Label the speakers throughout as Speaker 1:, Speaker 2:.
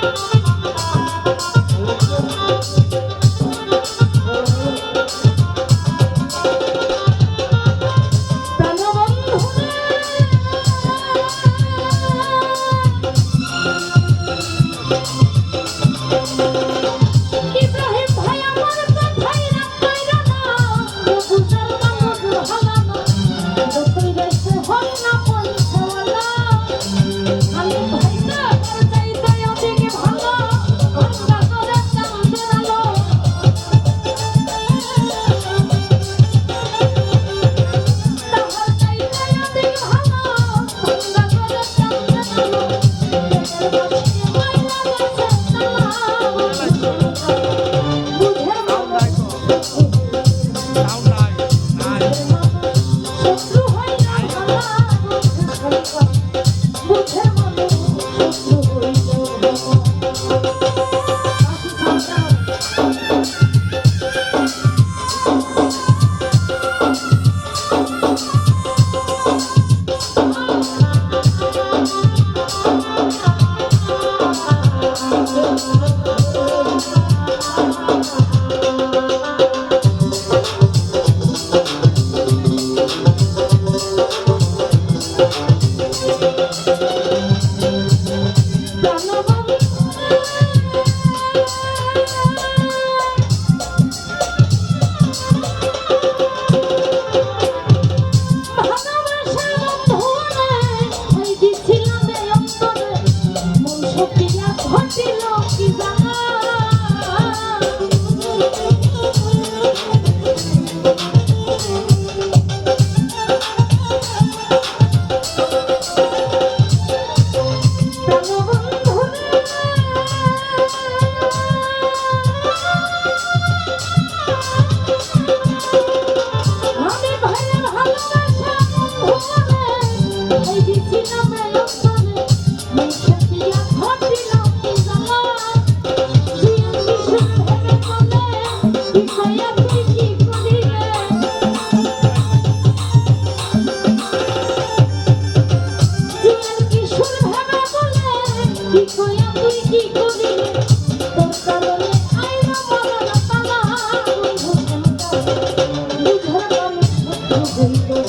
Speaker 1: Música Thank you. শত্রু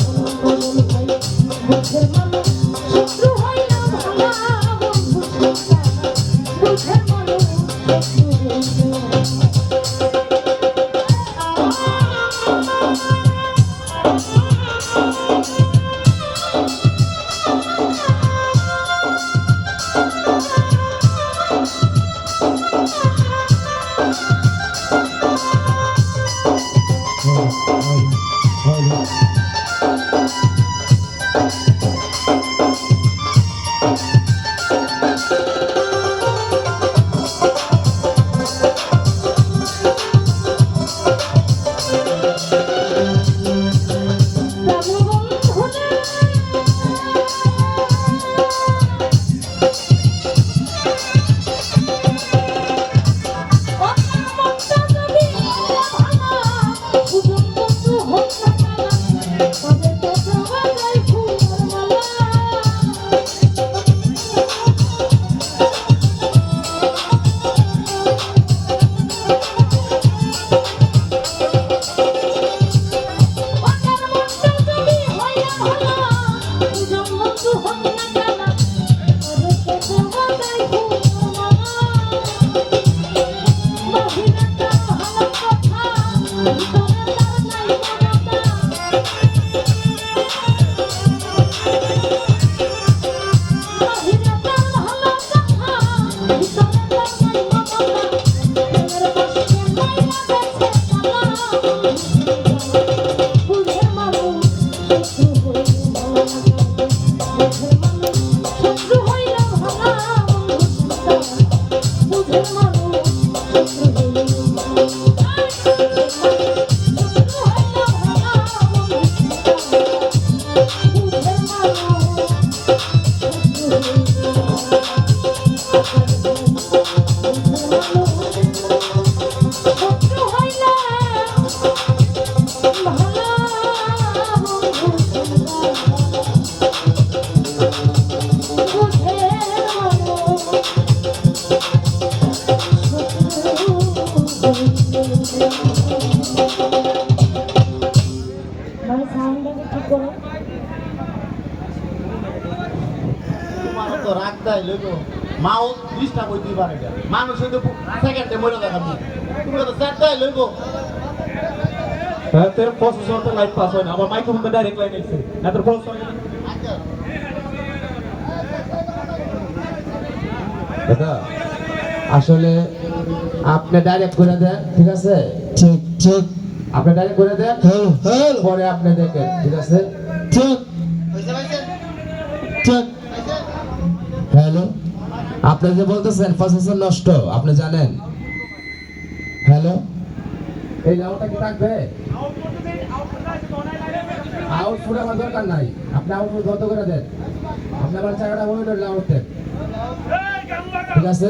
Speaker 1: Thank you. মানে
Speaker 2: তো রাগ দেয় লইব। মাও ডিস্টার্ব হইতে পারে মানুষ হইতে সেকেন্ডে মরে দেখাবি তুমি তো চার লইব।
Speaker 3: হ্যাঁ তোর প্রসেসর তো লাইট পাস হয় না। আমার মাইক্রোফোন তো ডাইরেক্ট লাইন না তোর প্রসেসর
Speaker 4: দাদা আসলে আপনি ডাইরেক্ট করে দেন ঠিক আছে?
Speaker 5: ঠিক ঠিক।
Speaker 4: আপনি ডাইরেক্ট করে দেন
Speaker 5: হ্যাঁ হ্যাঁ।
Speaker 4: পরে আপনি দেখেন ঠিক আছে?
Speaker 5: ঠিক। ঠিক।
Speaker 4: হ্যালো? আপনি যে বলতেছেন প্রসেসর নষ্ট আপনি জানেন। হ্যালো? এই লাউটা কি থাকবে? আউটপুট আমার দরকার নাই। আপনি আউটপুট বন্ধ করে দেন। আপনি আমার জায়গাটা মনিটর লাউট দেন। ঠিক আছে?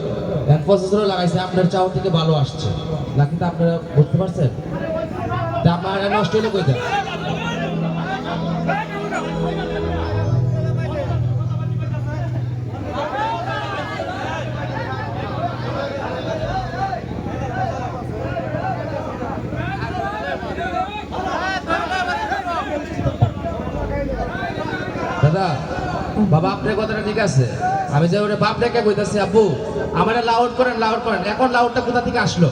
Speaker 4: প্রসেসরও লাগাইছে, আপনার চাও থেকে ভালো আসছে। না কিন্তু আপনারা বুঝতে পারছেন? আমার নষ্ট হইলে কইতে দাদা, বাবা, আপনার কথাটা ঠিক আছে? আমি যে ওটা বাপ রেখে কইতাছি, আব্বু, আমার লাউড করেন লাউড করেন। এখন লাউডটা কোথা থেকে আসলো?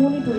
Speaker 1: মনিটর